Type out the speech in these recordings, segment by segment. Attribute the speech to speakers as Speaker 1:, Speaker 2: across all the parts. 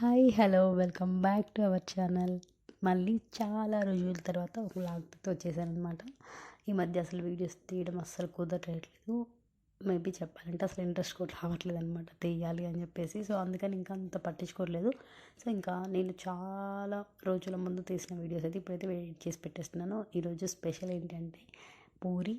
Speaker 1: Hi hello welcome back to our channel. మళ్ళీ చాలా రోజుల తర్వాత ఒక వ్లాగ్తో వచ్చేసాను అనమాట ఈ మధ్య అసలు వీడియోస్ తీయడం అస్సలు కుదరట్లేదు. మేబీ చెప్పాలంటే అసలు ఇంట్రెస్ట్ కూడా రావట్లేదు అనమాట తీయాలి అని చెప్పేసి. సో అందుకని ఇంకా అంత పట్టించుకోవట్లేదు. సో ఇంకా నేను చాలా రోజుల ముందు తీసిన వీడియోస్ అయితే ఇప్పుడైతే వెయిట్ చేసి పెట్టేస్తున్నాను. ఈరోజు స్పెషల్ ఏంటంటే పూరి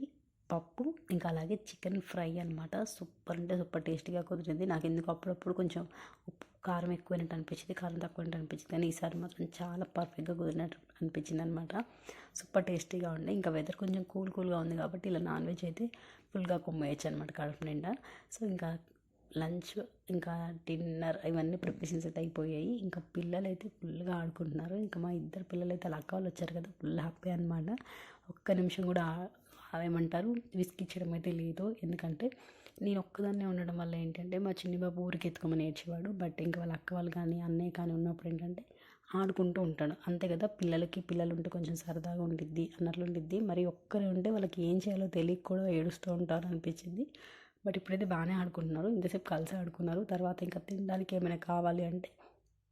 Speaker 1: పప్పు ఇంకా అలాగే చికెన్ ఫ్రై అనమాట సూపర్ అంటే సూపర్ టేస్టీగా కుదిరింది. నాకు ఎందుకు అప్పుడప్పుడు కొంచెం ఉప్పు కారం ఎక్కువైనట్టు అనిపించింది. కారం తక్కువైనట్టు అనిపించింది. కానీ ఈసారి మాత్రం చాలా పర్ఫెక్ట్గా కుదిరినట్టు అనిపించింది అనమాట సూపర్ టేస్టీగా ఉండే ఇంకా వెదర్ కొంచెం కూల్ కూల్గా ఉంది కాబట్టి ఇలా నాన్ వెజ్ అయితే ఫుల్గా కొమ్మేయచ్చు అనమాట కడుపు నిండా. సో ఇంకా లంచ్ ఇంకా డిన్నర్ ఇవన్నీ ప్రిపరేషన్స్ అయితే అయిపోయాయి. ఇంకా పిల్లలు అయితే ఫుల్గా ఆడుకుంటున్నారు. ఇంకా మా ఇద్దరు పిల్లలు అయితే అలా అక్క వాళ్ళు వచ్చారు కదా ఫుల్ హ్యాపీ అనమాట ఒక్క నిమిషం కూడా అవేమంటారు విసిగిచ్చడం అయితే లేదు. ఎందుకంటే నేను ఒక్కదాన్నే ఉండడం వల్ల ఏంటంటే మా చిన్ని బాబు ఊరికి ఎత్తుకోమని ఏడ్చేవాడు బట్ ఇంకా వాళ్ళ అక్క వాళ్ళు కానీ అన్నయ్య కానీ ఉన్నప్పుడు ఏంటంటే ఆడుకుంటూ ఉంటాడు. అంతే కదా పిల్లలకి పిల్లలు ఉంటే కొంచెం సరదాగా ఉండిద్ది అన్నట్లు ఉండిద్ది. మరి ఒక్కరే ఉంటే వాళ్ళకి ఏం చేయాలో తెలియక కూడా ఏడుస్తూ ఉంటారు అనిపించింది. బట్ ఇప్పుడైతే బాగానే ఆడుకుంటున్నారు. ఇంతసేపు కలిసి ఆడుకున్నారు. తర్వాత ఇంకా తినడానికి ఏమైనా కావాలి అంటే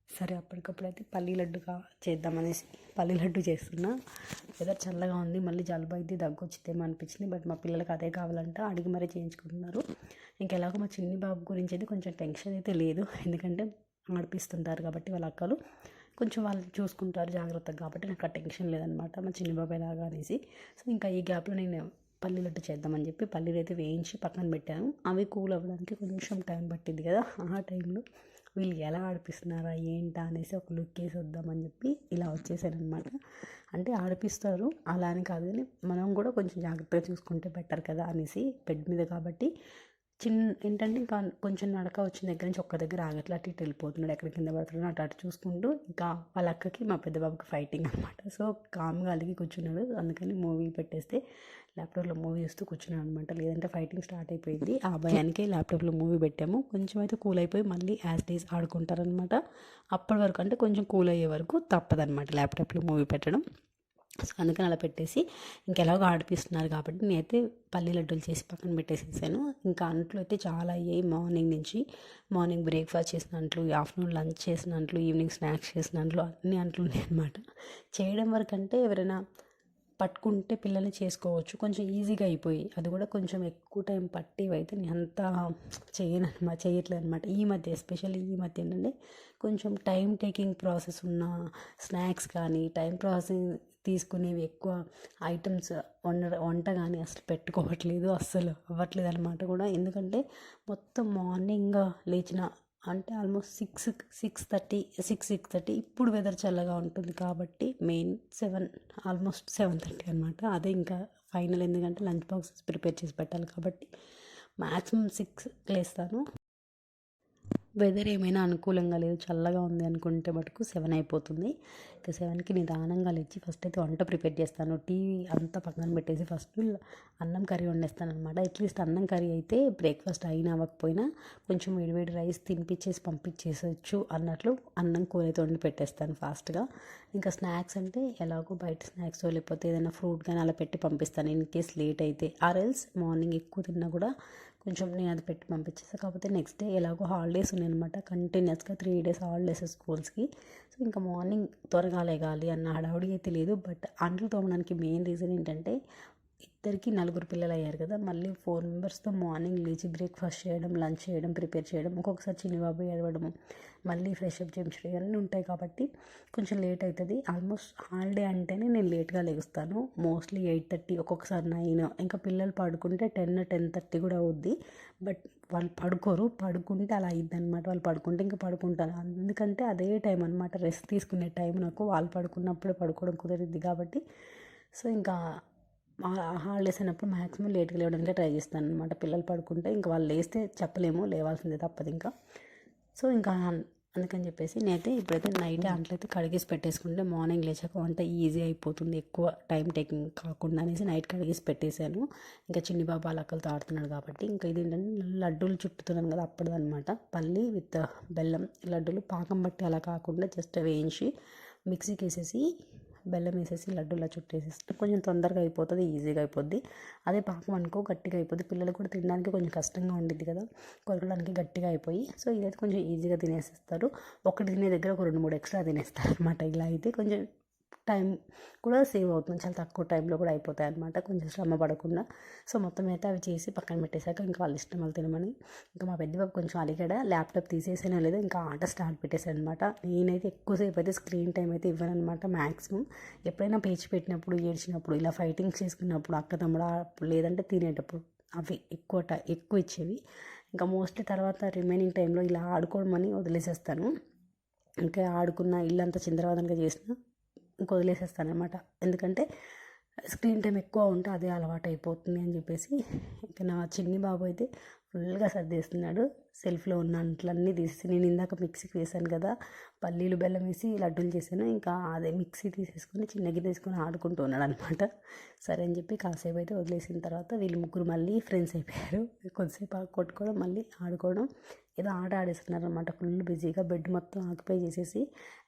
Speaker 1: సరే అప్పటికప్పుడు అయితే పల్లీ లడ్డు కా చేద్దామనేసి పల్లీ లడ్డు చేస్తున్నా. వెదర్ చల్లగా ఉంది మళ్ళీ జలుబు అయితే దగ్గు వచ్చిద్దేమో అనిపించింది బట్ మా పిల్లలకి అదే కావాలంట అడిగి మరీ చేయించుకుంటున్నారు. ఇంకెలాగో మా చిన్ని బాబు గురించి అయితే కొంచెం టెన్షన్ అయితే లేదు ఎందుకంటే ఆడిపిస్తుంటారు కాబట్టి వాళ్ళ అక్కలు. కొంచెం వాళ్ళు చూసుకుంటారు జాగ్రత్తగా కాబట్టి నాకు ఆ టెన్షన్ లేదనమాట మా చిన్ని బాబాయ్ ఎలాగా అనేసి. సో ఇంకా ఈ గ్యాప్లో నేను పల్లీ లడ్డు చేద్దామని చెప్పి పల్లీలు అయితే వేయించి పక్కన పెట్టాను. అవి కూల్ అవ్వడానికి కొంచెం టైం పట్టింది కదా ఆ టైంలో. వీళ్ళు ఎలా ఆడిపిస్తున్నారా ఏంటా అనేసి ఒక లుక్ వేసి వద్దామని చెప్పి ఇలా వచ్చేసారనమాట అంటే ఆడిపిస్తారు అలా అని కాదు కానీ మనం కూడా కొంచెం జాగ్రత్తగా చూసుకుంటే బెటర్ కదా అనేసి బెడ్ మీద కాబట్టి చిన్న ఏంటంటే ఇంకా కొంచెం నడక వచ్చిన దగ్గర నుంచి ఒక్క దగ్గర ఆగట్లా అటు ఇటు వెళ్ళిపోతున్నాడు ఎక్కడ కింద పడుతున్నాడు అటు అటు చూసుకుంటూ ఇంకా వాళ్ళ అక్కకి మా పెద్ద బాబుకి ఫైటింగ్ అనమాట సో కామ్గా అలిగి కూర్చున్నాడు అందుకని మూవీ పెట్టేస్తే ల్యాప్టాప్లో మూవీ చూస్తూ కూర్చున్నాడు అనమాట లేదంటే ఫైటింగ్ స్టార్ట్ అయిపోయింది. ఆ భయానికే ల్యాప్టాప్లో మూవీ పెట్టాము. కొంచెం అయితే కూల్ అయిపోయి మళ్ళీ యాజ్ డేస్ ఆడుకుంటారనమాట అప్పటి వరకు అంటే కొంచెం కూల్ అయ్యే వరకు తప్పదనమాట ల్యాప్టాప్లో మూవీ పెట్టడం. సో అందుకని అలా పెట్టేసి ఇంకెలాగో ఆడిపిస్తున్నారు కాబట్టి నేనైతే పల్లి లడ్డూలు చేసి పక్కన పెట్టేసేసాను. ఇంకా అంట్లు అయితే చాలా అయ్యాయి. మార్నింగ్ నుంచి మార్నింగ్ బ్రేక్ఫాస్ట్ చేసిన అంట్లు ఆఫ్టర్నూన్ లంచ్ చేసిన అంట్లు ఈవినింగ్ స్నాక్స్ చేసిన అంట్లు అన్ని అంట్లు ఉన్నాయి అనమాట చేయడం వరకు అంటే ఎవరైనా పట్టుకుంటే పిల్లల్ని చేసుకోవచ్చు. కొంచెం ఈజీగా అయిపోయి అది కూడా కొంచెం ఎక్కువ టైం పట్టేవి అయితే నేను అంత చేయను అనమాట చేయట్లేదు అనమాట ఈ మధ్య ఎస్పెషల్లీ ఈ మధ్య ఏంటంటే కొంచెం టైం టేకింగ్ ప్రాసెస్ ఉన్న స్నాక్స్ కానీ టైం ప్రాసెస్ తీసుకునేవి ఎక్కువ ఐటమ్స్ వండ వంట కానీ అసలు పెట్టుకోవట్లేదు అస్సలు అవ్వట్లేదు అనమాట కూడా. ఎందుకంటే మొత్తం మార్నింగ్ లేచిన అంటే almost six six thirty six six thirty ఇప్పుడు వెదర్ చల్లగా ఉంటుంది కాబట్టి main seven almost seven thirty అనమాట అదే ఇంకా ఫైనల్. ఎందుకంటే లంచ్ బాక్సెస్ ప్రిపేర్ చేసి పెట్టాలి కాబట్టి మ్యాక్సిమం సిక్స్ లేస్తాను. వెదర్ ఏమైనా అనుకూలంగా లేదు. చల్లగా ఉంది అనుకుంటే మటుకు సెవెన్ అయిపోతుంది. ఇక సెవెన్కి నిదానంగా లేచి ఫస్ట్ అయితే వంట ప్రిపేర్ చేస్తాను. టీ అంతా పక్కన పెట్టేసి ఫస్ట్ అన్నం కర్రీ వండేస్తాను అనమాట అట్లీస్ట్ అన్నం కర్రీ అయితే బ్రేక్ఫాస్ట్ అయినా అవ్వకపోయినా కొంచెం వేడివేడి రైస్ తినిపించేసి పంపించేసచ్చు అన్నట్లు అన్నం కూర అయితే వండి పెట్టేస్తాను ఫాస్ట్గా. ఇంకా స్నాక్స్ అంటే ఎలాగో బయట స్నాక్స్ లేకపోతే ఏదైనా ఫ్రూట్ కానీ అలా పెట్టి పంపిస్తాను ఇన్ కేస్ లేట్ అయితే. ఆర్ ఎల్స్ మార్నింగ్ ఎక్కువ తిన్నా కూడా కొంచెం నేను అది పెట్టి పంపించేస్తాను కాకపోతే నెక్స్ట్ డే ఎలాగో హాలిడేస్ ఉన్నాయన్నమాట. కంటిన్యూస్గా త్రీ డేస్ హాలిడేస్ స్కూల్స్కి. సో ఇంకా మార్నింగ్ త్వరగా లేగాలి అన్న హడావుడి అయితే లేదు. బట్ అంట్లు తోమడానికి మెయిన్ రీజన్ ఏంటంటే ఇద్దరికి నలుగురు పిల్లలు అయ్యారు కదా మళ్ళీ ఫోర్ మెంబర్స్తో మార్నింగ్ లేచి బ్రేక్ఫాస్ట్ చేయడం లంచ్ చేయడం ప్రిపేర్ చేయడం ఒక్కొక్కసారి చిన్నబాబు ఏడవడము మళ్ళీ ఫ్రెష్ అప్ చేయించడం ఇవన్నీ ఉంటాయి కాబట్టి కొంచెం లేట్ అవుతుంది ఆల్మోస్ట్ హాలిడే అంటేనే నేను లేట్గా లెగుస్తాను మోస్ట్లీ ఎయిట్ థర్టీ ఒక్కొక్కసారి నైన్. ఇంకా పిల్లలు పడుకుంటే టెన్ టెన్ థర్టీ కూడా అవుద్ది. బట్ వాళ్ళు పడుకోరు. పడుకుంటే అలా అయింది అనమాట వాళ్ళు పడుకుంటే ఇంకా పడుకుంటారు. ఎందుకంటే అదే టైం అనమాట రెస్ట్ తీసుకునే టైం నాకు. వాళ్ళు పడుకున్నప్పుడే పడుకోవడం కుదిరిద్ది కాబట్టి. సో ఇంకా హాలిడేస్ అయినప్పుడు మ్యాక్సిమం లేట్గా లేవడానికి ట్రై చేస్తాను అనమాట పిల్లలు పడుకుంటే ఇంకా వాళ్ళు లేస్తే చెప్పలేము లేవాల్సిందే తప్పదు ఇంకా. సో ఇంకా అందుకని చెప్పేసి నేనైతే ఇప్పుడైతే నైట్ అంట్లయితే కడిగేసి పెట్టేసుకుంటే మార్నింగ్ లేచాక వంట ఈజీ అయిపోతుంది. ఎక్కువ టైం టేకింగ్ కాకుండా అనేసి నైట్ కడిగేసి పెట్టేశాను. ఇంకా చిన్ని బాబు అక్కలతో ఆడుతున్నాడు కాబట్టి ఇంకా ఇది ఏంటంటే లడ్డూలు చుట్టుతున్నాను కదా అప్పటిదనమాట పల్లి విత్ బెల్లం లడ్డూలు పాకం బట్టి అలా కాకుండా జస్ట్ వేయించి మిక్సీకి వేసేసి బెల్లం వేసేసి లడ్డూలా చుట్టేసి కొంచెం తొందరగా అయిపోతుంది ఈజీగా అయిపోద్ది. అదే పాకం అనుకో గట్టిగా అయిపోద్ది. పిల్లలు కూడా తినడానికి కొంచెం కష్టంగా ఉండిద్ది కదా కొరకడానికి గట్టిగా అయిపోయి. సో ఇదైతే కొంచెం ఈజీగా తినేసేస్తారు. ఒకటి తినే దగ్గర ఒక రెండు మూడు ఎక్స్ట్రా తినేస్తారు అనమాట ఇలా అయితే కొంచెం టైం కూడా సేవ్ అవుతుంది. చాలా తక్కువ టైంలో కూడా అయిపోతాయి అనమాట కొంచెం శ్రమ పడకుండా. సో మొత్తం అయితే అవి చేసి పక్కన పెట్టేశాక ఇంకా వాళ్ళ ఇష్టం వాళ్ళు తినమని. ఇంకా మా పెద్ద బాబు కొంచెం అలిగాడ. ల్యాప్టాప్ తీసేసానో లేదో ఇంకా ఆట స్టార్ట్ పెట్టేశాను అనమాట నేనైతే ఎక్కువసేపు అయితే స్క్రీన్ టైం అయితే ఇవ్వను అనమాట మ్యాక్సిమం ఎప్పుడైనా పేచి పెట్టినప్పుడు ఏడ్చినప్పుడు ఇలా ఫైటింగ్స్ చేసుకున్నప్పుడు అక్క తమ్ముడు లేదంటే తినేటప్పుడు అవి ఎక్కువ టై ఎక్కువ ఇచ్చేవి. ఇంకా మోస్ట్లీ తర్వాత రిమైనింగ్ టైంలో ఇలా ఆడుకోవడమని వదిలేసేస్తాను. ఇంకా ఆడుకున్న ఇల్లంతా చిందరవాదనగా చేసిన ఇంక వదిలేసేస్తానమాట ఎందుకంటే స్క్రీన్ టైం ఎక్కువ ఉంటే అదే అలవాటు అయిపోతుంది అని చెప్పేసి ఇంకా నా చిన్ని బాబు అయితే ఫుల్గా సర్దేస్తున్నాడు. సెల్ఫ్లో ఉన్న అంట్లన్నీ తీసి నేను ఇందాక మిక్సీకి వేసాను కదా పల్లీలు బెల్లం వేసి లడ్డూలు చేశాను. ఇంకా అదే మిక్సీ తీసేసుకొని చిన్న గిన్నె తీసుకొని ఆడుకుంటూ ఉన్నాడు అనమాట సరే అని చెప్పి కాసేపు అయితే వదిలేసిన తర్వాత వీళ్ళు ముగ్గురు మళ్ళీ ఫ్రెండ్స్ అయిపోయారు. కొద్దిసేపు కొట్టుకోవడం మళ్ళీ ఆడుకోవడం ఏదో ఆట ఆడేస్తున్నారు అనమాట ఫుల్ బిజీగా బెడ్ మొత్తం ఆక్యుపై చేసేసి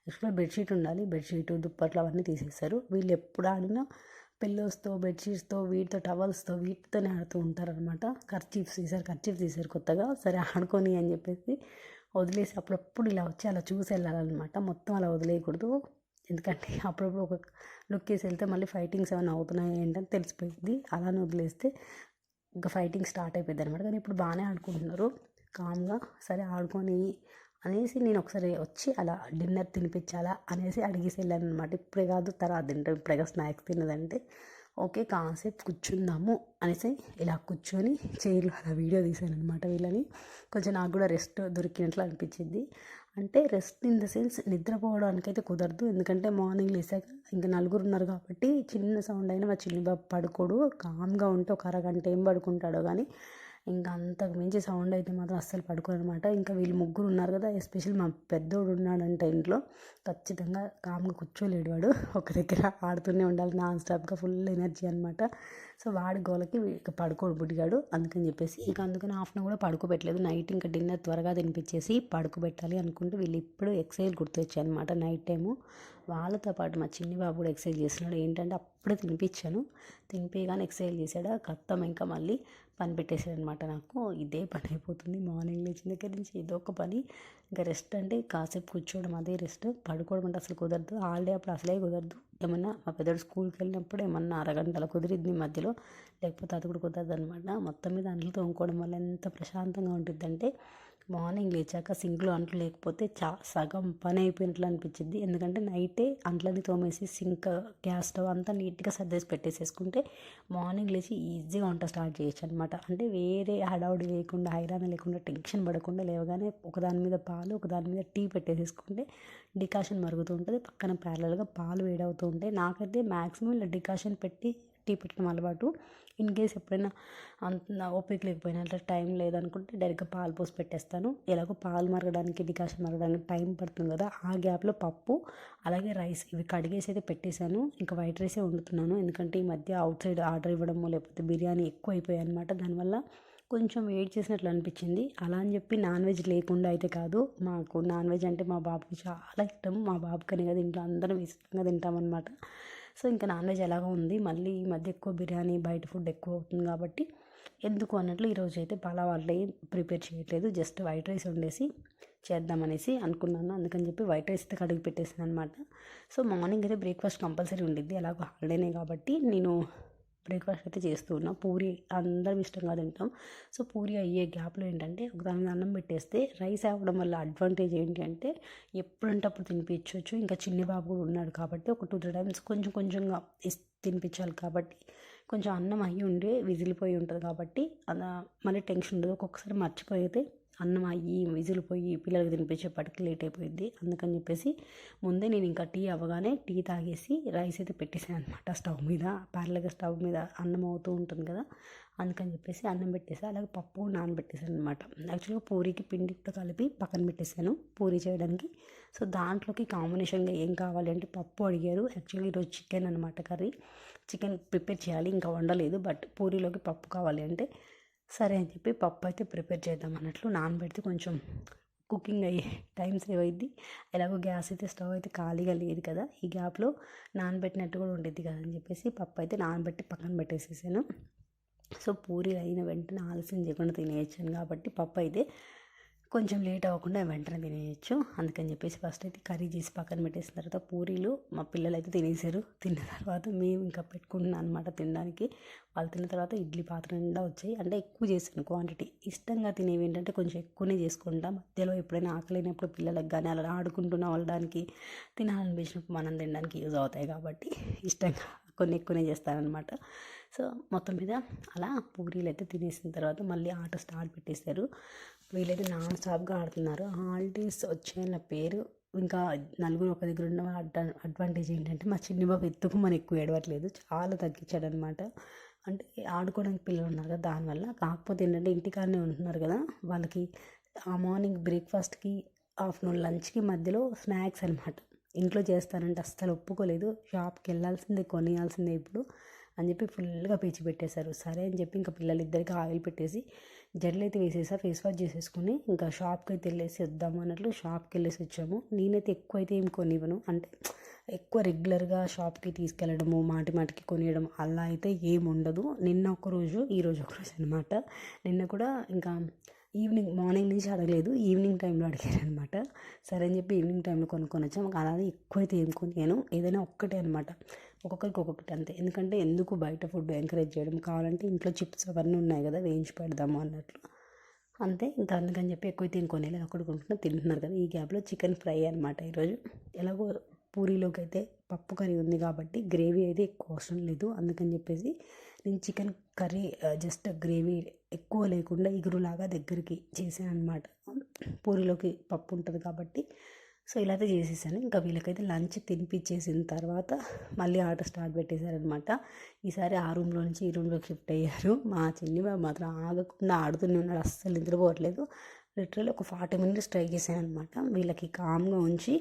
Speaker 1: యాక్చువల్గా బెడ్షీట్ ఉండాలి. బెడ్షీట్ దుప్పట్లు అవన్నీ తీసేస్తారు. వీళ్ళు ఎప్పుడు ఆడినా పిల్లోస్తో బెడ్షీట్స్తో వీటితో టవల్స్తో వీటితోనే ఆడుతూ ఉంటారనమాట ఖర్చీఫ్స్ తీసారు ఖర్చీఫ్ తీసారు కొత్తగా. సరే ఆడుకొని అని చెప్పేసి వదిలేసి అప్పుడప్పుడు ఇలా వచ్చి అలా చూసి వెళ్ళాలన్నమాట. మొత్తం అలా వదిలేయకూడదు. ఎందుకంటే అప్పుడప్పుడు ఒక లుక్ వేసి వెళ్తే మళ్ళీ ఫైటింగ్స్ ఏమైనా అవుతున్నాయి ఏంటని తెలిసిపోయింది అలానే వదిలేస్తే ఇంకా ఫైటింగ్ స్టార్ట్ అయిపోయింది అనమాట కానీ ఇప్పుడు బాగానే ఆడుకుంటున్నారు. కామ్గా సరే ఆడుకొని అనేసి నేను ఒకసారి వచ్చి అలా డిన్నర్ తినిపించాలా అనేసి అడిగేసి వెళ్ళాను అనమాట ఇప్పుడే కాదు తర్వాత తింటాం. ఇప్పుడే స్నాక్స్ తిన్నదంటే ఓకే కాసేపు కూర్చుందాము అనేసి ఇలా కూర్చొని చైర్లో అలా వీడియో తీశాను అనమాట వీళ్ళని. కొంచెం నాకు కూడా రెస్ట్ దొరికినట్లు అనిపించింది. అంటే రెస్ట్ ఇన్ ద సెన్స్ నిద్రపోవడానికైతే కుదరదు. ఎందుకంటే మార్నింగ్ లేసాక ఇంకా నలుగురు ఉన్నారు కాబట్టి చిన్న సౌండ్ అయినా మా చిన్న బాబు పడుకోడు. కామ్గా ఉంటే ఒక అరగంట ఏం పడుకుంటాడో కానీ ఇంకా అంతకు మించి సౌండ్ అయితే మాత్రం అస్సలు పడుకోరనమాట ఇంకా వీళ్ళు ముగ్గురు ఉన్నారు కదా ఎస్పెషల్ మా పెద్దోడు ఉన్నాడంటే ఇంట్లో. ఖచ్చితంగా కామ్గా కూర్చోలేడు వాడు. ఒక దగ్గర ఆడుతూనే ఉండాలి నాన్ స్టాప్గా ఫుల్ ఎనర్జీ అనమాట సో వాడి గోలకి ఇక పడుకోడు బుడ్డిగాడు అందుకని చెప్పేసి ఇక అందుకని హాఫ్ కూడా పడుకోబెట్టలేదు. నైట్ ఇంకా డిన్నర్ త్వరగా తినిపించేసి పడుకోబెట్టాలి అనుకుంటే వీళ్ళు ఇప్పుడు ఎక్సైజ్ గుర్తొచ్చాయి అనమాట నైట్ టైము. వాళ్ళతో పాటు మా చిన్ని బాబు కూడా ఎక్సైజ్ చేస్తున్నాడు. ఏంటంటే అప్పుడే తినిపించాను తినిపించగానే ఎక్సైజ్ చేశాడు. కత్తం ఇంకా మళ్ళీ పని పెట్టేసాడు అనమాట నాకు. ఇదే పని అయిపోతుంది. మార్నింగ్ లేచిన దగ్గర నుంచి ఇదో ఒక పని. ఇంకా రెస్ట్ అంటే కాసేపు కూర్చోవడం అదే రెస్ట్. పడుకోవడం అంటే అసలు కుదరదు. హాలిడే అప్పుడు అసలే కుదరదు. ఏమన్నా మా పెద్దడు స్కూల్కి వెళ్ళినప్పుడు ఏమన్నా అరగంటల కుదిరింది మధ్యలో. లేకపోతే అది కూడా కుదరదు అనమాట మొత్తం మీద అంట్లు తోముకోవడం వల్ల ఎంత ప్రశాంతంగా ఉంటుందంటే మార్నింగ్ లేచాక సింక్లో అంట్లు లేకపోతే చా సగం పని అయిపోయినట్లు అనిపించింది. ఎందుకంటే నైటే అంట్లని తోమేసి సింక్ గ్యాస్ స్టవ్ అంతా నీట్గా సర్దేసి పెట్టేసేసుకుంటే మార్నింగ్ లేచి ఈజీగా వంట స్టార్ట్ చేయొచ్చు అనమాట అంటే వేరే హడావుడి లేకుండా హైరాణ లేకుండా టెన్షన్ పడకుండా లేవగానే ఒకదాని మీద పాలు ఒకదాని మీద టీ పెట్టేసేసుకుంటే డికాషన్ మరుగుతూ ఉంటుంది. పక్కన ప్యారలల్గా పాలు వేడవుతూ ఉంటాయి. నాకైతే మ్యాక్సిమం ఇలా డికాషన్ పెట్టి టీ పెట్టడం అలవాటు. ఇన్ కేస్ ఎప్పుడైనా అంత ఓపిక లేకపోయినా అట్లా టైం లేదనుకుంటే డైరెక్ట్గా పాలు పోసి పెట్టేస్తాను. ఎలాగో పాలు మరగడానికి డికాషన్ మరగడానికి టైం పడుతుంది కదా ఆ గ్యాప్లో పప్పు అలాగే రైస్ ఇవి కడిగేసి అయితే పెట్టేశాను. ఇంకా వైట్ రైసే వండుతున్నాను. ఎందుకంటే ఈ మధ్య అవుట్ సైడ్ ఆర్డర్ ఇవ్వడము లేకపోతే బిర్యానీ ఎక్కువ అయిపోయాయి అనమాట దానివల్ల కొంచెం వెయిట్ చేసినట్లు అనిపించింది. అలా అని చెప్పి నాన్ వెజ్ లేకుండా అయితే కాదు మాకు నాన్ వెజ్ అంటే మా బాబుకి చాలా ఇష్టం. మా బాబుకనే కదా ఇంట్లో అందరం ఇష్టంగా తింటామన్నమాట సో ఇంకా నాన్ వెజ్ ఎలాగో ఉంది. మళ్ళీ ఈ మధ్య ఎక్కువ బిర్యానీ బయట ఫుడ్ ఎక్కువ అవుతుంది కాబట్టి ఎందుకు అన్నట్లు ఈరోజు అయితే పలావ్ అట్లా ప్రిపేర్ చేయట్లేదు. జస్ట్ వైట్ రైస్ వండేసి చేద్దామనేసి అనుకున్నాను. అందుకని చెప్పి వైట్ రైస్ అయితే కడిగి పెట్టేసాను అనమాట సో మార్నింగ్ అయితే బ్రేక్ఫాస్ట్ కంపల్సరీ ఉండిద్ది. ఎలాగో హాలిడేనే కాబట్టి నేను బ్రేక్ఫాస్ట్ అయితే చేస్తూ ఉన్నాం. పూరి అందరం ఇష్టంగా తింటాం. సో పూరి అయ్యే గ్యాప్లో ఏంటంటే ఒక దాని అన్నం పెట్టేస్తే రైస్ అవ్వడం వల్ల అడ్వాంటేజ్ ఏంటి అంటే ఎప్పుడంటే అప్పుడు తినిపించవచ్చు ఇంకా చిన్ని బాబు కూడా ఉన్నాడు కాబట్టి ఒక టూ త్రీ టైమ్స్ కొంచెం కొంచెంగా తినిపించాలి కాబట్టి కొంచెం అన్నం అయ్యి ఉండి విజిలిపోయి ఉంటుంది కాబట్టి అలా మళ్ళీ టెన్షన్ ఉండదు. ఒక్కొక్కసారి మర్చిపోయితే అన్నం అయ్యి విజిల్ పోయి పిల్లలకి తినిపించేపటికి లేట్ అయిపోయింది. అందుకని చెప్పేసి ముందే నేను ఇంకా టీ అవ్వగానే టీ తాగేసి రైస్ అయితే పెట్టేసాను అనమాట స్టవ్ మీద. పార్లగా స్టవ్ మీద అన్నం అవుతూ ఉంటుంది కదా అందుకని చెప్పేసి అన్నం పెట్టేసి అలాగే పప్పు నానబెట్టేసాను అనమాట యాక్చువల్గా పూరికి పిండితో కలిపి పక్కన పెట్టేశాను పూరీ చేయడానికి. సో దాంట్లోకి కాంబినేషన్గా ఏం కావాలి అంటే పప్పు అడిగారు. యాక్చువల్గా ఈరోజు చికెన్ అనమాట కర్రీ. చికెన్ ప్రిపేర్ చేయాలి ఇంకా వండలేదు. బట్ పూరీలోకి పప్పు కావాలి అంటే సరే అని చెప్పి పప్పు అయితే ప్రిపేర్ చేద్దాం అన్నట్లు నానబెడితే కొంచెం కుకింగ్ అయ్యే టైం సేవ్ అయింది ఎలాగో గ్యాస్ అయితే స్టవ్ అయితే ఖాళీగా లేదు కదా ఈ గ్యాప్లో నానబెట్టినట్టు కూడా ఉండేది కదా అని చెప్పేసి పప్పు అయితే నానబెట్టి పక్కన పెట్టేసేసాను. సో పూరీలు అయిన వెంటనే ఆలస్యం చేయకుండా తినేయచ్చాను కాబట్టి పప్పు అయితే కొంచెం లేట్ అవ్వకుండా వెంటనే తినేయచ్చు. అందుకని చెప్పేసి ఫస్ట్ అయితే కర్రీ చేసి పక్కన పెట్టేసిన తర్వాత పూరీలు మా పిల్లలు అయితే తినేసారు. తిన్న తర్వాత మేము ఇంకా పెట్టుకుంటున్నాం అనమాట తినడానికి. వాళ్ళు తిన్న తర్వాత ఇడ్లీ పాత్ర నిండా వచ్చాయి. అంటే ఎక్కువ చేశాను క్వాంటిటీ ఇష్టంగా తినేవి ఏంటంటే కొంచెం ఎక్కువనే చేసుకుంటా. మధ్యలో ఎప్పుడైనా ఆకలినప్పుడు పిల్లలకు కానీ అలా ఆడుకుంటున్న వాళ్ళడానికి తినాలనిపించినప్పుడు మనం తినడానికి యూజ్ అవుతాయి కాబట్టి ఇష్టంగా కొన్ని ఎక్కువనే చేస్తానమాట సో మొత్తం మీద అలా పూరీలు అయితే తినేసిన తర్వాత మళ్ళీ ఆట స్టార్ట్ పెట్టేశారు. వీళ్ళైతే నాన్ స్టాప్గా ఆడుతున్నారు. హాలిడేస్ వచ్చాయన్న పేరు ఇంకా నలుగురు ఒక దగ్గర ఉన్న అడ్వ అడ్వాంటేజ్ ఏంటంటే మా చిన్ని బాబు ఎత్తుకు మనం ఎక్కువ ఏడవట్లేదు. చాలా తగ్గించాడు అనమాట అంటే ఆడుకోవడానికి పిల్లలు ఉన్నారు కదా దానివల్ల కాకపోతే ఏంటంటే ఇంటికాడనే ఉంటున్నారు కదా వాళ్ళకి ఆ మార్నింగ్ బ్రేక్ఫాస్ట్కి ఆఫ్టర్నూన్ లంచ్కి మధ్యలో స్నాక్స్ అనమాట ఇంట్లో చేస్తానంటే అస్సలు ఒప్పుకోలేదు. షాప్కి వెళ్ళాల్సిందే కొనియాల్సిందే ఇప్పుడు అని చెప్పి ఫుల్గా పిచ్చి పెట్టేశారు. సరే అని చెప్పి ఇంకా పిల్లలు ఇద్దరికి ఆయిల్ పెట్టేసి జడలు అయితే వేసేసా ఫేస్ వాష్ చేసేసుకుని ఇంకా షాప్కి అయితే వెళ్ళేసి వద్దాము అన్నట్లు షాప్కి వెళ్ళేసి వచ్చాము. నేనైతే ఎక్కువ అయితే ఏం కొనివ్వను. అంటే ఎక్కువ రెగ్యులర్గా షాప్కి తీసుకెళ్ళడము మాటి మాటికి కొనియడం అలా అయితే ఏం ఉండదు. నిన్న ఒకరోజు రోజు ఒకరోజు రోజు అనమాట నిన్న కూడా ఇంకా ఈవినింగ్ మార్నింగ్ నుంచి అడగలేదు ఈవినింగ్ టైంలో అడిగారు అనమాట సరే అని చెప్పి ఈవినింగ్ టైంలో కొనుక్కొని వచ్చాము. అలాగే ఎక్కువైతే ఏం కొనియాను. ఏదైనా ఒక్కటే అనమాట ఒక్కొక్కరికి ఒక్కొక్కటి అంతే ఎందుకంటే ఎందుకు బయట ఫుడ్ ఎంకరేజ్ చేయడం? కావాలంటే ఇంట్లో చిప్స్ అవన్నీ ఉన్నాయి కదా వేయించి పెడదాము అన్నట్లు. అంతే ఇంకా అందుకని చెప్పి ఎక్కువ తిని కొనేలేదు ఒకటి కొనుక్కుంటే తింటున్నారు కదా. ఈ గ్యాప్లో చికెన్ ఫ్రై అనమాట ఈరోజు. ఎలాగో పూరీలోకి అయితే పప్పు కర్రీ ఉంది కాబట్టి గ్రేవీ అయితే ఎక్కువ అవసరం లేదు. అందుకని చెప్పేసి నేను చికెన్ కర్రీ జస్ట్ గ్రేవీ ఎక్కువ లేకుండా ఇగురులాగా దగ్గరికి చేశాను అనమాట పూరీలోకి పప్పు ఉంటుంది కాబట్టి సో ఇలా అయితే చేసేసాను. ఇంకా వీళ్ళకైతే లంచ్ తినిపించేసిన తర్వాత మళ్ళీ ఆట స్టార్ట్ పెట్టేశారనమాట. ఈసారి ఆ రూమ్లో నుంచి ఈ రూమ్లోకి షిఫ్ట్ అయ్యారు. మా చిన్ని బాబు మాత్రం ఆగకుండా ఆడుతూనే ఉన్నాడు. అస్సలు నిద్రపోవట్లేదు. లిటరల్ ఒక ఫార్టీ మినిట్స్ ట్రై చేశాను అనమాట వీళ్ళకి కామ్గా ఉంచి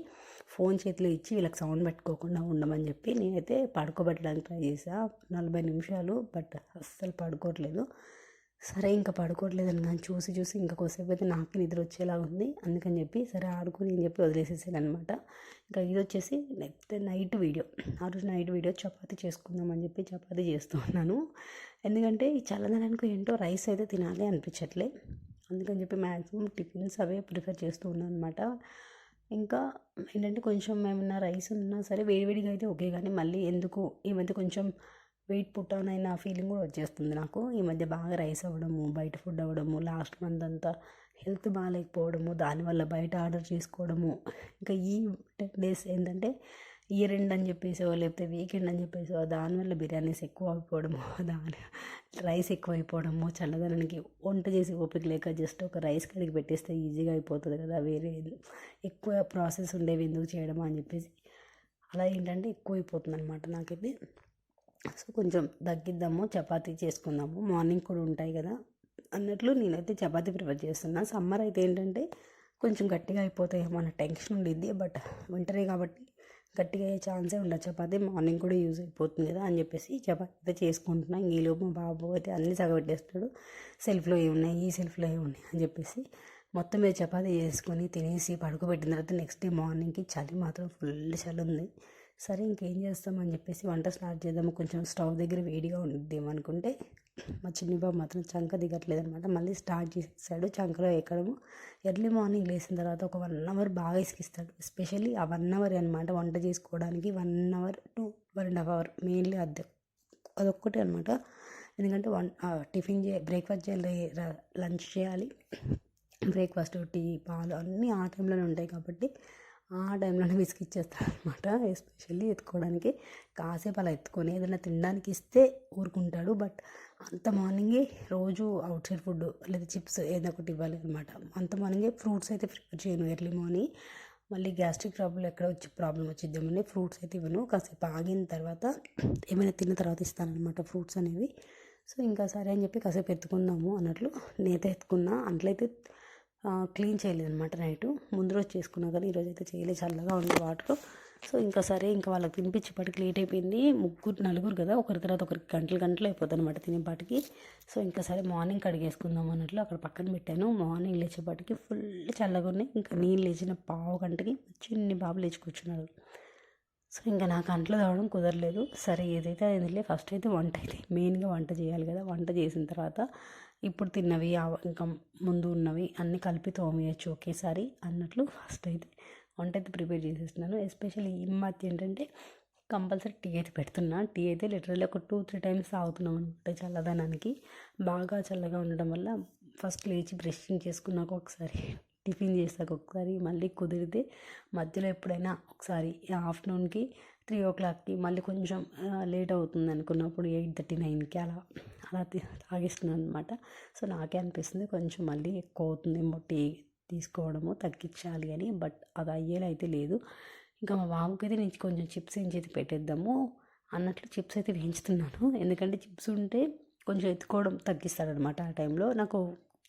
Speaker 1: ఫోన్ చేతిలో ఇచ్చి వీళ్ళకి సౌండ్ పెట్టుకోకుండా ఉండమని చెప్పి నేనైతే పడుకోబెట్టడానికి ట్రై చేశాను నలభై నిమిషాలు బట్ అస్సలు పడుకోవట్లేదు. సరే ఇంకా పడుకోవట్లేదని కానీ చూసి చూసి ఇంకా కొద్దిసేపు అయితే నాకు నిద్ర వచ్చేలా ఉంది. అందుకని చెప్పి సరే ఆడుకుని అని చెప్పి వదిలేసేసాను అనమాట ఇంకా ఇది వచ్చేసి నెక్స్ట్ నైట్ వీడియో. ఆ రోజు నైట్ వీడియో చపాతీ చేసుకుందామని చెప్పి చపాతి చేస్తూ ఉన్నాను. ఎందుకంటే ఈ చల్లదనానికి ఏంటో రైస్ అయితే తినాలి అనిపించట్లే. అందుకని చెప్పి మ్యాక్సిమం టిఫిన్స్ అవే ప్రిఫర్ చేస్తూ ఉన్నాను అనమాట ఇంకా ఏంటంటే కొంచెం ఏమన్నా రైస్ ఉన్నా సరే వేడివేడిగా అయితే ఓకే. కానీ మళ్ళీ ఎందుకు ఈ మధ్య కొంచెం వెయిట్ పుట్ ఆన్ అయిన ఫీలింగ్ కూడా వచ్చేస్తుంది నాకు. ఈ మధ్య బాగా రైస్ అవ్వడము బయట ఫుడ్ అవ్వడము లాస్ట్ మంత్ అంతా హెల్త్ బాగాలేకపోవడము దానివల్ల బయట ఆర్డర్ చేసుకోవడము. ఇంకా ఈ టెన్ డేస్ ఏంటంటే ఇయర్ ఎండ్ అని చెప్పేసో లేకపోతే వీకెండ్ అని చెప్పేసో దానివల్ల బిర్యానీస్ ఎక్కువ అయిపోవడము దాని రైస్ ఎక్కువ అయిపోవడము చల్లదనానికి వంట చేసి ఓపిక లేక జస్ట్ ఒక రైస్ కడిగి పెట్టేస్తే ఈజీగా అయిపోతుంది కదా. వేరే ఎక్కువ ప్రాసెస్ ఉండేవి ఎందుకు చేయడమా అని చెప్పేసి అలా ఏంటంటే ఎక్కువ అయిపోతుంది అనమాట నాకైతే. సో కొంచెం తగ్గిద్దాము చపాతీ చేసుకుందాము. మార్నింగ్ కూడా ఉంటాయి కదా. అన్నట్లు నేనైతే చపాతీ ప్రిపేర్ చేస్తున్నా. సమ్మర్ అయితే ఏంటంటే కొంచెం గట్టిగా అయిపోతాయేమో అన్న టెన్షన్ ఉండిద్ది. బట్ వింటరే కాబట్టి గట్టిగా అయ్యే ఛాన్సే ఉండదు. చపాతీ మార్నింగ్ కూడా యూజ్ అయిపోతుంది కదా అని చెప్పేసి చపాతీ అయితే చేసుకుంటున్నా. ఈలోపు మా బాబు అయితే అన్నీ సగబెట్టేస్తాడు. సెల్ఫ్లో ఏమున్నాయి ఈ సెల్ఫ్లో ఏమున్నాయి అని చెప్పేసి మొత్తం మీద చపాతీ చేసుకొని తినేసి పడుకోబెట్టిన తర్వాత నెక్స్ట్ డే మార్నింగ్కి చలి మాత్రం ఫుల్ చలి ఉంది. సరే ఇంకేం చేస్తామని చెప్పేసి వంట స్టార్ట్ చేద్దాము. కొంచెం స్టవ్ దగ్గర వేడిగా ఉండిద్దేమో అనుకుంటే. మా చిన్ని బాబు మాత్రం చంక దిగట్లేదు అనమాట మళ్ళీ స్టార్ట్ చేసేసాడు చంకలో ఎక్కడము ఎర్లీ మార్నింగ్ లేచిన తర్వాత ఒక వన్ అవర్ బాగా ఇసుకిస్తాడు. ఎస్పెషల్లీ ఆ వన్ అవర్ అనమాట వంట చేసుకోవడానికి. One hour to one and half hour mainly అది అదొక్కటే అనమాట. ఎందుకంటే వన్ టిఫిన్ చే బ్రేక్ఫాస్ట్ చేయాలి లంచ్ చేయాలి. బ్రేక్ఫాస్ట్ టీ పాలు అన్నీ ఆ టైంలోనే ఉంటాయి కాబట్టి ఆ టైంలోనే విసిగిచ్చేస్తాను అనమాట ఎస్పెషల్లీ ఎత్తుకోవడానికి కాసేపు అలా ఎత్తుకొని ఏదైనా తినడానికి ఇస్తే ఊరుకుంటాడు. బట్ అంత మార్నింగే రోజు అవుట్ సైడ్ ఫుడ్ లేదా చిప్స్ ఏదో ఒకటి ఇవ్వాలి అనమాట అంత మార్నింగే ఫ్రూట్స్ అయితే ప్రిఫర్ చేయను ఎర్లీ మార్నింగ్. మళ్ళీ గ్యాస్ట్రిక్ ప్రాబ్లం ఎక్కడ వచ్చి ప్రాబ్లం వచ్చిద్దామని ఫ్రూట్స్ అయితే ఇవ్వను. కాసేపు ఆగిన తర్వాత ఏమైనా తిన్న తర్వాత ఇస్తానమాట ఫ్రూట్స్ అనేవి. సో ఇంకా సరే అని చెప్పి కాసేపు ఎత్తుకుందాము అన్నట్లు నేత ఎత్తుకున్నా. అట్లయితే క్లీన్ చేయలేదు అనమాట నైట్. ముందు రోజు చేసుకున్నా కానీ ఈరోజు అయితే చేయలేదు చల్లగా ఉంది వాటర్. సో ఇంకా సరే ఇంకా వాళ్ళకి తినిపించేపాటికి లేట్ అయిపోయింది. ముగ్గురు నలుగురు కదా ఒకరి తర్వాత ఒకరికి గంటలు గంటలు అయిపోతుంది అనమాట తినేపాటికి. సో ఇంకా సరే మార్నింగ్ కడిగేసుకుందాం అన్నట్లు అక్కడ పక్కన పెట్టాను. మార్నింగ్ లేచేపాటికి ఫుల్ చల్లగా ఉన్నాయి. ఇంకా నేను లేచిన పావు గంటకి చిన్ని బాబు లేచి కూర్చున్నాడు. సో ఇంకా నాకు అంట్లో తాగడం కుదరలేదు. సరే ఏదైతే అదిలే ఫస్ట్ అయితే వంట అయితే మెయిన్గా వంట చేయాలి కదా. వంట చేసిన తర్వాత ఇప్పుడు తిన్నవి ఇంకా ముందు ఉన్నవి అన్నీ కలిపి తోమేయచ్చు ఒకేసారి అన్నట్లు ఫస్ట్ అయితే. వంట అయితే ప్రిపేర్ చేసేస్తున్నాను. ఎస్పెషల్లీ ఈ మధ్య ఏంటంటే కంపల్సరీ టీ అయితే పెడుతున్నా. టీ అయితే లిటరల్లీ ఒక టూ త్రీ టైమ్స్ తాగుతున్నాం అనమాట చల్లదనానికి. బాగా చల్లగా ఉండడం వల్ల ఫస్ట్ లేచి బ్రషింగ్ చేసుకున్నాక ఒకసారి టిఫిన్ చేసాక ఒకసారి మళ్ళీ కుదిరితే మధ్యలో ఎప్పుడైనా ఒకసారి ఆఫ్టర్నూన్కి త్రీ ఓ క్లాక్కి మళ్ళీ కొంచెం లేట్ అవుతుంది అనుకున్నప్పుడు ఎయిట్ థర్టీ నైన్కి అలా అలా తాగిస్తున్నాను అనమాట సో నాకే అనిపిస్తుంది కొంచెం మళ్ళీ ఎక్కువ అవుతుందేమో టీ తీసుకోవడము తగ్గించాలి అని బట్ అది అయ్యేలా అయితే లేదు. ఇంకా మా బాబుకి అయితే నేను కొంచెం చిప్స్ ఏం పెట్టేద్దాము అన్నట్లు చిప్స్ అయితే వేయించుతున్నాను. ఎందుకంటే చిప్స్ ఉంటే కొంచెం ఎత్తుకోవడం తగ్గిస్తాడనమాట ఆ టైంలో. నాకు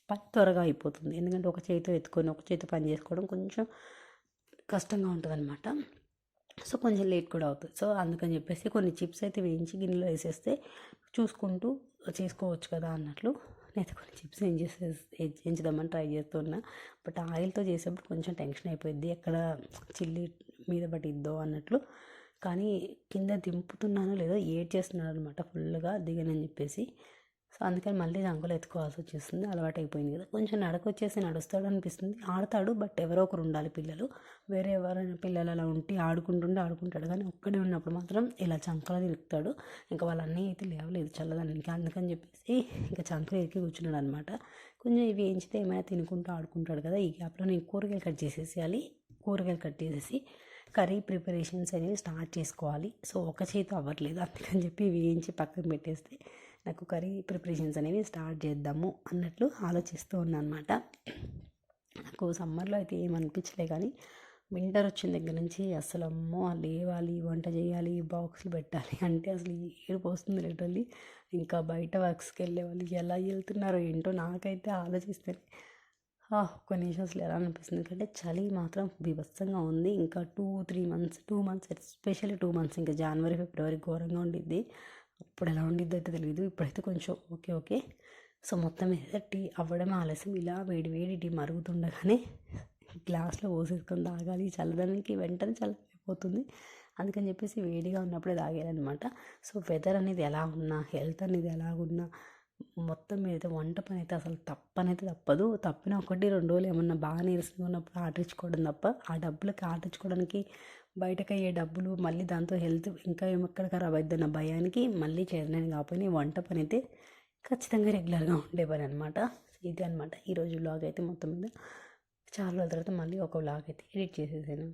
Speaker 1: పని త్వరగా అయిపోతుంది. ఎందుకంటే ఒక చేతితో ఎత్తుకొని ఒక చేతితో పని చేసుకోవడం కొంచెం కష్టంగా ఉంటుంది అనమాట సో కొంచెం లేట్ కూడా అవుతుంది. సో అందుకని చెప్పేసి కొన్ని చిప్స్ అయితే వేయించి గిన్నెలో వేసేస్తే చూసుకుంటూ చేసుకోవచ్చు కదా అన్నట్లు నేనైతే కొన్ని చిప్స్ ఏం చేసే చేయించుదామని ట్రై చేస్తున్నా. బట్ ఆయిల్తో చేసేప్పుడు కొంచెం టెన్షన్ అయిపోయింది ఎక్కడ చిల్లి మీద పట్టిద్దో అన్నట్లు. కానీ కింద దింపుతున్నానో లేదో ఏడ్ చేస్తున్నాను అనమాట ఫుల్గా దిగనని చెప్పేసి సో అందుకని మళ్ళీ జంకులు ఎత్తుకోవాల్సి వచ్చేస్తుంది అలవాటు అయిపోయింది కదా. కొంచెం నడక వచ్చేసి నడుస్తాడు అనిపిస్తుంది ఆడతాడు బట్ ఎవరో ఒకరు ఉండాలి పిల్లలు. వేరే ఎవరైనా పిల్లలు అలా ఉంటే ఆడుకుంటుంటే ఆడుకుంటాడు. కానీ ఒక్కడే ఉన్నప్పుడు మాత్రం ఇలా చంకలో తిరుగుతాడు. ఇంకా వాళ్ళన్నీ అయితే లేవలేదు చల్లదానికి అందుకని చెప్పేసి ఇంకా చంకలు ఎక్కి కూర్చున్నాడు అనమాట కొంచెం ఇవి వేయించితే ఏమైనా తినుకుంటూ ఆడుకుంటాడు కదా. ఈ గ్యాప్లో నేను కూరగాయలు కట్ చేసేసేయాలి. కూరగాయలు కట్ చేసేసి కర్రీ ప్రిపరేషన్స్ అనేవి స్టార్ట్ చేసుకోవాలి. సో ఒక చేతి అవ్వట్లేదు. అందుకని చెప్పి వేయించి పక్కన పెట్టేస్తే నాకు కర్రీ ప్రిపరేషన్స్ అనేవి స్టార్ట్ చేద్దాము అన్నట్లు ఆలోచిస్తూ ఉన్నాను అనమాట నాకు సమ్మర్లో అయితే ఏమనిపించలే కానీ వింటర్ వచ్చిన దగ్గర నుంచి అసలు అమ్మో లేవాలి వంట చేయాలి బాక్స్లు పెట్టాలి అంటే అసలు ఏడుపు వస్తుంది లిటరల్లీ. ఇంకా బయట వర్క్స్కి వెళ్ళే వాళ్ళు ఎలా వెళ్తున్నారో ఏంటో నాకైతే ఆలోచిస్తే ఒక్క నిమిషం అసలు ఎలా అనిపిస్తుంది? ఎందుకంటే చలి మాత్రం బీభత్సంగా ఉంది. ఇంకా two three months two months especially two months ఇంకా జనవరి ఫిబ్రవరి ఘోరంగా ఉండిద్ది. అప్పుడు ఎలా ఉండిద్దో అయితే తెలియదు ఇప్పుడైతే కొంచెం ఓకే ఓకే. సో మొత్తం మీద టీ అవ్వడం ఆలస్యం. ఇలా వేడి వేడి టీ మరుగుతుండగానే గ్లాస్లో పోసేసుకొని తాగాలి. చల్లదానికి వెంటనే చల్లైపోతుంది అందుకని చెప్పేసి వేడిగా ఉన్నప్పుడే తాగేయాలన్నమాట. సో వెదర్ అనేది ఎలా ఉన్నా హెల్త్ అనేది ఎలా ఉన్నా మొత్తం మీద అయితే వంట పని అయితే అసలు తప్పనైతే తప్పదు. తప్పిన ఒకటి రెండు రోజులు ఏమన్నా బాగా నీరసంగా ఉన్నప్పుడు ఆటించుకోవడం తప్ప ఆ డబ్బులకి ఆటించుకోవడానికి బయటకు అయ్యే డబ్బులు మళ్ళీ దాంతో హెల్త్ ఇంకా ఎక్కడ ఖరాబ్ అయిద్దన్న భయానికి మళ్ళీ చేరలేను కాకపోయినా ఈ వంట పని అయితే ఖచ్చితంగా రెగ్యులర్గా ఉండే పని అనమాట ఇది అనమాట ఈరోజు బ్లాగ్ అయితే మొత్తం మీద. చాలా రోజుల తర్వాత మళ్ళీ ఒక బ్లాగ్ అయితే ఎడిట్ చేసేసాను.